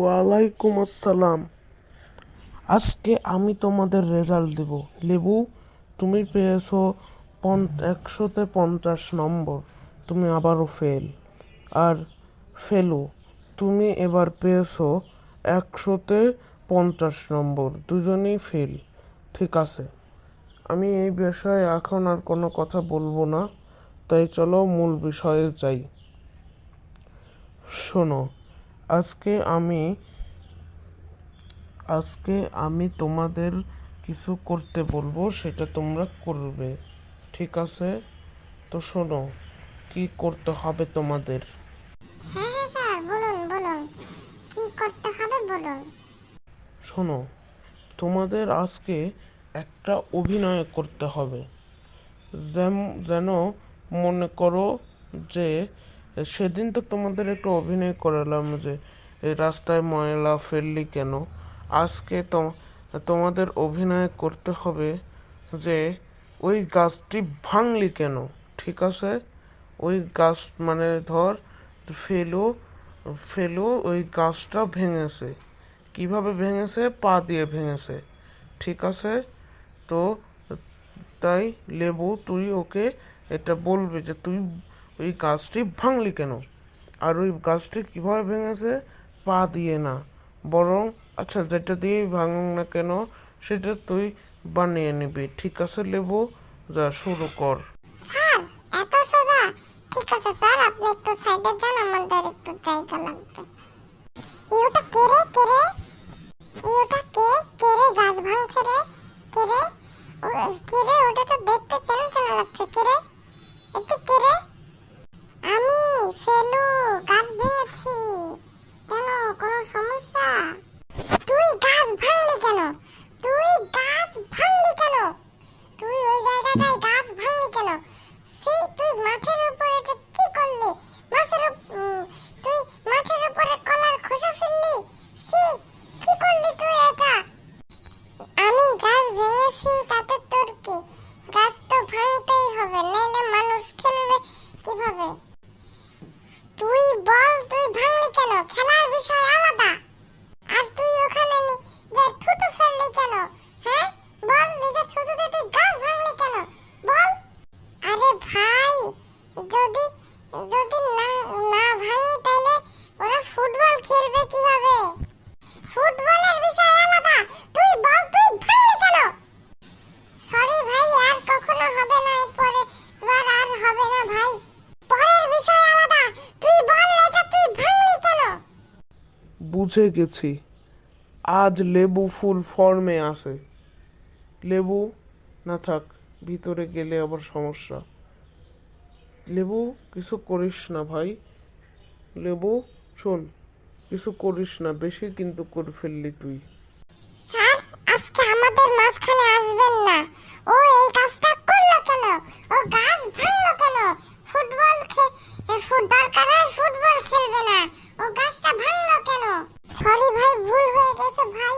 ওয়ালাইকুম আসসালাম। আজকে আমি তোমাদের রেজাল্ট দেব। লেবু, তুমি পেয়েছ একশোতে পঞ্চাশ নম্বর। তুমি আবারও ফেল আর ফেলু, তুমি এবার পেয়েছ একশোতে পঞ্চাশ নম্বর। দুজনেই ফেল ঠিক আছে। আমি এই বিষয়ে এখন আর কোনো কথা বলব না। তাই চলো মূল বিষয়ে যাই। শোনো আজকে আমি আজকে আমি তোমাদের কিছু করতে বলব সেটা তোমরা করবে। ঠিক আছে? তো শোনো কি করতে হবে তোমাদের? হ্যাঁ হ্যাঁ স্যার বলুন বলুন। কি করতে হবে বলুন। শোনো তোমাদের আজকে একটা অভিনয় করতে হবে। যেন মনে করো যে সেদিন তো তোমাদের একটু অভিনয় করালাম যে রাস্তায় ময়লা ফেললি কেন? আজকে তোমাদের অভিনয় করতে হবে যে, ওই গাছটি ভাঙলি কেন? ঠিক আছে? ওই গাছ মানে ধর, ফেলো ফেলো, ওই গাছটা ভেঙেছে। কীভাবে ভেঙেছে? পা দিয়ে ভেঙেছে। ঠিক আছে? তো, তাই লেবু তুই ওকে এটা বলবে যে, তুই ওই গাছটি ভাঙলি কেন? আর ওই গাছটি কীভাবে ভেঙেছে? পা দিয়ে না। বরং আচ্ছা যেটা দিয়ে ভাঙুন না কেন, সেটা তুই বানিয়ে নিবি। ঠিক আছে, লেবু? যা, শুরু কর। সোজা। ঠিক একটু ওটা তো দেখতে চেনা চেনা লাগছে কে রে একটু কে রে আমি ফেলু গাছ ভেঙেছি কেন কোনো সমস্যা তুই গাছ ভাঙলি কেন তুই গাছ ভাঙলি কেন তুই ওই জায়গাটায় গাছ ভাঙলি কেন সেই তুই মাঠের উপরে এটা কি করলি মাছের উপ- উম, তুই মাঠের উপরে কলার খোসা ফেললি সি কি করলি তুই এটা আমি গাছ ভেঙেছি তাতে তোর কি গাছ তো ভাঙতেই হবে নাইলে মানুষ খেলবে কীভাবে তুই বল তুই ভাঙলি কেন খেলার বিষয় আলাদা আর তুই ওখানে নি- যে থুতু ফেললি কেন হ্যাঁ বল নিজের থুতুতে তুই গাছ ভাঙলি কেন বল আরে ভাই যদি যদি না না ভাঙি তাহলে ওরা ফুটবল খেলবে কীভাবে ফুটবলের বিষয় আলাদা তুই বল তুই ভাঙলি কেন সরি ভাই আর কখনো হবে না এরপরে এবার আর হবে না ভাই পরের বিষয় আলাদা তুই বল এটা তুই ভাঙলি কেন বুঝে গেছি। আজ লেবু ফুল ফর্মে আসে লেবু? না থাক, ভিতরে গেলে আবার সমস্যা। লেবু, কিছু করিস না ভাই। লেবু, শোন, কিছু করিস না, বেশি কিন্তু করে ফেললি তুই। আজকে আমাদের মাঝখানে আসবেন না ও এই কাজটা করল কেন ও গাছ ভাঙলো কেন ফুটবল ফুটবল কারায় ফুটবল খেলবে না ও গাছটা ভাঙলো কেন সরি ভাই ভুল হয়ে গেছে ভাই।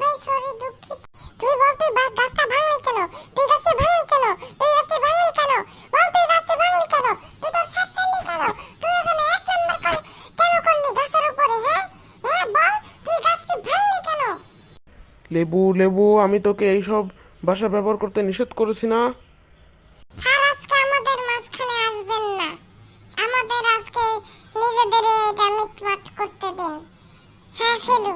ভাই সরি দুঃখিত। তুই বল তুই বা- গাছটা ভাঙলি কেন? তুই গাছটা ভাঙলি কেন? তুই গাছটা ভাঙলি কেন? বল তুই গাছটা ভাঙলি কেন? তুই সাথ ফেললি কেন? তুই এখানে এক নম্বর কর কেন করলি গাছের উপরে হ্যাঁ হ্যাঁ বল তুই গাছটি ভাঙলি কেন? লেবু লেবু আমি তোকে এইসব ভাষা ব্যবহার করতে নিষেধ করেছি না। স্যার আজকে আমাদের মাঝখানে আসবেন না। আমাদের আজকে নিজেদের এটা মিটমাট করতে দিন। হ্যাঁ ফেলু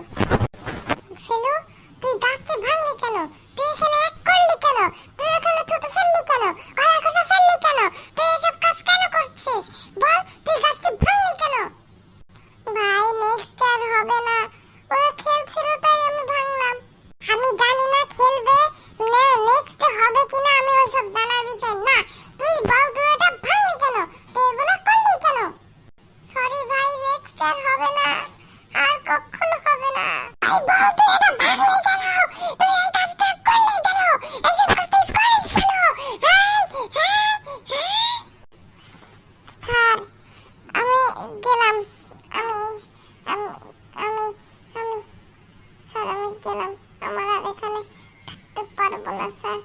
বলা স্যার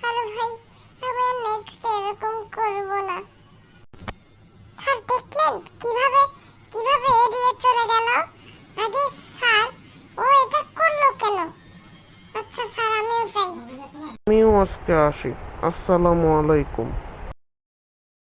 ভাই আমি নেক্সট এরকম করব না। স্যার, দেখলেন কীভাবে কীভাবে চলে গেল? আগে স্যার, ও এটা করল কেন? আচ্ছা স্যার, আমিও যাই। আমিও আজকে আসি। আসসালামু আলাইকুম।